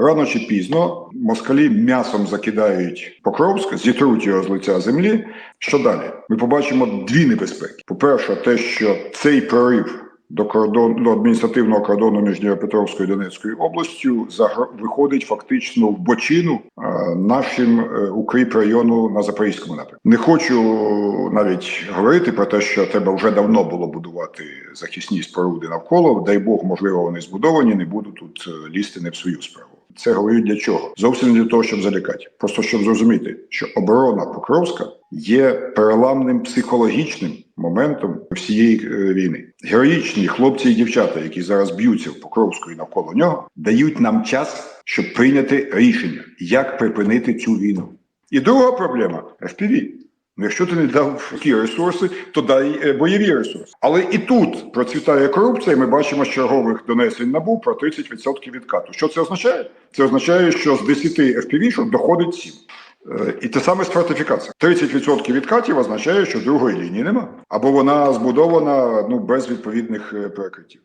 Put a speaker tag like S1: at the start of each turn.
S1: рано чи пізно москалі м'ясом закидають Покровськ, зітруть його з лиця землі. Що далі? Ми побачимо дві небезпеки. По-перше, те, що цей прорив до кордону до адміністративного кордону між Дніпропетровською і Донецькою областю загр... виходить фактично в бочину е, нашим е, укріп району на запорізькому напрямку. Не хочу навіть говорити про те, що треба вже давно було будувати захисні споруди навколо. Дай Бог, можливо, вони збудовані. Не буду тут е, лізти не в свою справу. Це говорю для чого? Зовсім не для того, щоб залякати. Просто щоб зрозуміти, що оборона Покровська є переламним психологічним моментом всієї е, війни. Героїчні хлопці і дівчата, які зараз б'ються в Покровську і навколо нього, дають нам час, щоб прийняти рішення, як припинити цю війну. І друга проблема FPV. Ну, якщо ти не дав такі ресурси, то дай е, бойові ресурси. Але і тут процвітає корупція. і Ми бачимо з чергових донесень набу про 30% відкату. Що це означає? Це означає, що з 10 FPV доходить 7. Е, І те саме з фортифікацією. 30% відкатів означає, що другої лінії нема. Або вона збудована ну без відповідних е, перекриттів.